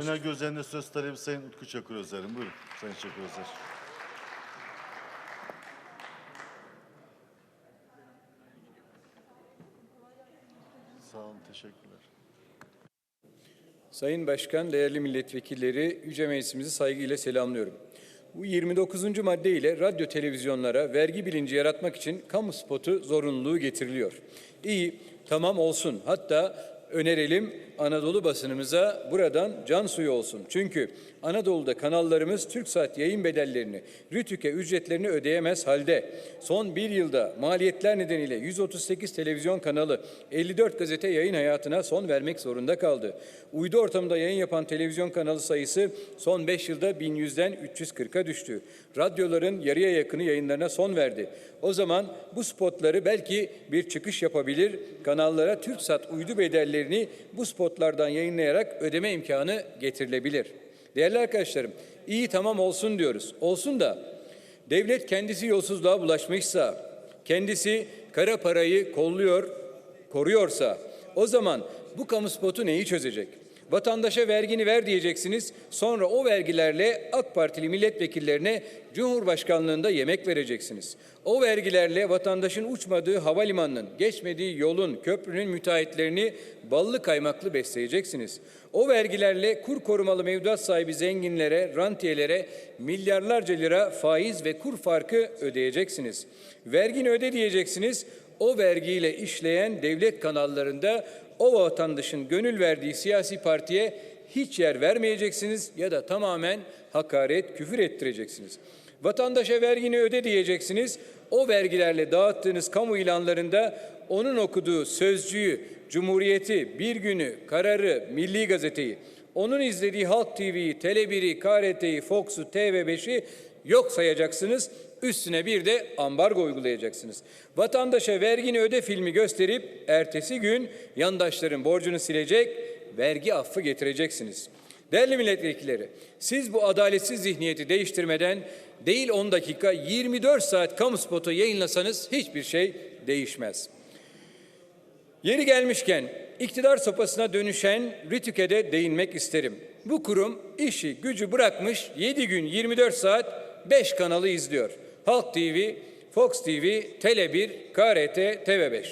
Önerge üzerinde söz talebi Sayın Utku Çakır Özer'in. Buyurun Sayın Çakır Özer. Sağ olun, teşekkürler. Sayın Başkan, değerli milletvekilleri, Yüce Meclisimizi saygıyla selamlıyorum. Bu 29. madde ile radyo televizyonlara vergi bilinci yaratmak için kamu spotu zorunluluğu getiriliyor. İyi, tamam olsun. Hatta önerelim Anadolu basınımıza buradan can suyu olsun. Çünkü Anadolu'da kanallarımız TürkSat yayın bedellerini, RTÜK'e ücretlerini ödeyemez halde. Son bir yılda maliyetler nedeniyle 138 televizyon kanalı, 54 gazete yayın hayatına son vermek zorunda kaldı. Uydu ortamında yayın yapan televizyon kanalı sayısı son 5 yılda 1100'den 340'a düştü. Radyoların yarıya yakını yayınlarına son verdi. O zaman bu spotları belki bir çıkış yapabilir, kanallara TürkSat uydu bedellerini bu spotlardan yayınlayarak ödeme imkanı getirilebilir. Değerli arkadaşlarım, iyi tamam olsun diyoruz. Olsun da devlet kendisi yolsuzluğa bulaşmışsa, kendisi kara parayı kolluyor, koruyorsa o zaman bu kamu spotu neyi çözecek? Vatandaşa vergini ver diyeceksiniz. Sonra o vergilerle AK Partili milletvekillerine Cumhurbaşkanlığında yemek vereceksiniz. O vergilerle vatandaşın uçmadığı havalimanının, geçmediği yolun, köprünün müteahhitlerini ballı kaymaklı besleyeceksiniz. O vergilerle kur korumalı mevduat sahibi zenginlere, rantiyelere milyarlarca lira faiz ve kur farkı ödeyeceksiniz. Vergini öde diyeceksiniz. O vergiyle işleyen devlet kanallarında o vatandaşın gönül verdiği siyasi partiye hiç yer vermeyeceksiniz ya da tamamen hakaret, küfür ettireceksiniz. Vatandaşa vergini öde diyeceksiniz. O vergilerle dağıttığınız kamu ilanlarında onun okuduğu sözcüğü, Cumhuriyeti, Bir Günü, Kararı, Milli Gazeteyi, onun izlediği Halk TV'yi, Tele1'i, KRT'yi, Fox'u, TV5'i yok sayacaksınız. Üstüne bir de ambargo uygulayacaksınız. Vatandaşa vergini öde filmi gösterip ertesi gün yandaşların borcunu silecek, vergi affı getireceksiniz. Değerli milletvekilleri, siz bu adaletsiz zihniyeti değiştirmeden değil 10 dakika 24 saat kamu spotu yayınlasanız hiçbir şey değişmez. Yeri gelmişken iktidar sopasına dönüşen RTÜK'e de değinmek isterim. Bu kurum işi gücü bırakmış 7 gün 24 saat 5 kanalı izliyor. Halk TV, Fox TV, Tele1, KRT, TV5.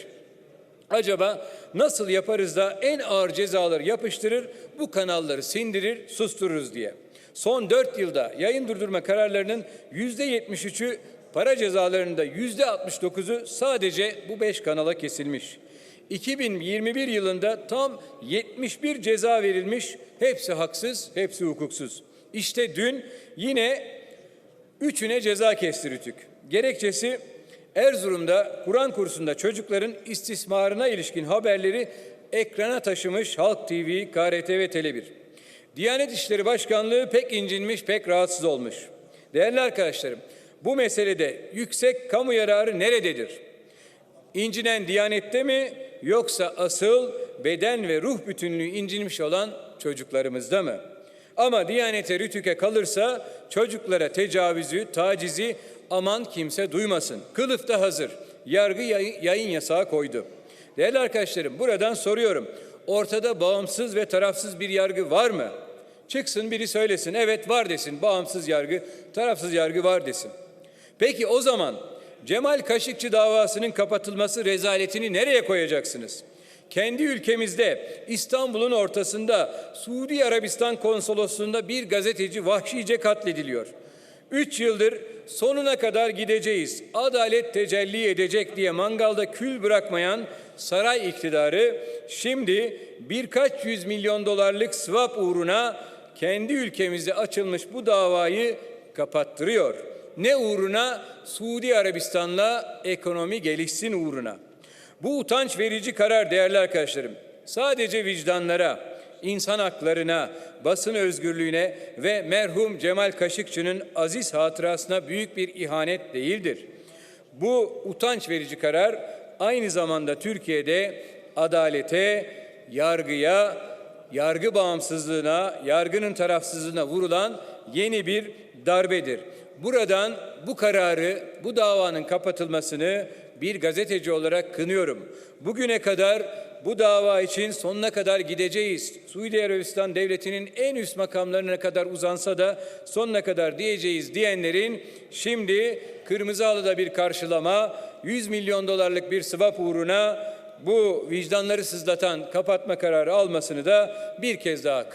Acaba nasıl yaparız da en ağır cezaları yapıştırır, bu kanalları sindirir, sustururuz diye. Son 4 yılda yayın durdurma kararlarının %73'ü para cezalarında %69'u sadece bu 5 kanala kesilmiş. 2021 yılında tam 71 ceza verilmiş. Hepsi haksız, hepsi hukuksuz. İşte dün yine üçüne ceza kesti. Gerekçesi Erzurum'da Kur'an kursunda çocukların istismarına ilişkin haberleri ekrana taşımış Halk TV, KRT ve Tele1. Diyanet İşleri Başkanlığı pek incinmiş, pek rahatsız olmuş. Değerli arkadaşlarım, bu meselede yüksek kamu yararı nerededir? İncinen Diyanet'te mi yoksa asıl beden ve ruh bütünlüğü incinmiş olan çocuklarımızda mı? Ama Diyanet'e rütüke kalırsa çocuklara tecavüzü, tacizi aman kimse duymasın. Kılıf da hazır. Yargı yayın, yasağı koydu. Değerli arkadaşlarım buradan soruyorum. Ortada bağımsız ve tarafsız bir yargı var mı? Çıksın biri söylesin. Evet var desin. Bağımsız yargı, tarafsız yargı var desin. Peki o zaman Cemal Kaşıkçı davasının kapatılması rezaletini nereye koyacaksınız? Kendi ülkemizde İstanbul'un ortasında Suudi Arabistan konsolosluğunda bir gazeteci vahşice katlediliyor. Üç yıldır sonuna kadar gideceğiz, adalet tecelli edecek diye mangalda kül bırakmayan saray iktidarı şimdi birkaç yüz milyon dolarlık swap uğruna kendi ülkemizde açılmış bu davayı kapattırıyor. Ne uğruna? Suudi Arabistan'la ekonomi gelişsin uğruna. Bu utanç verici karar değerli arkadaşlarım sadece vicdanlara, insan haklarına, basın özgürlüğüne ve merhum Cemal Kaşıkçı'nın aziz hatırasına büyük bir ihanet değildir. Bu utanç verici karar aynı zamanda Türkiye'de adalete, yargıya, yargı bağımsızlığına, yargının tarafsızlığına vurulan yeni bir darbedir. Buradan bu kararı, bu davanın kapatılmasını bir gazeteci olarak kınıyorum. Bugüne kadar bu dava için sonuna kadar gideceğiz. Suudi Arabistan devletinin en üst makamlarına kadar uzansa da sonuna kadar diyeceğiz diyenlerin şimdi Kırmızı Halı'da bir karşılama, 100 milyon dolarlık bir swap uğruna bu vicdanları sızlatan kapatma kararı almasını da bir kez daha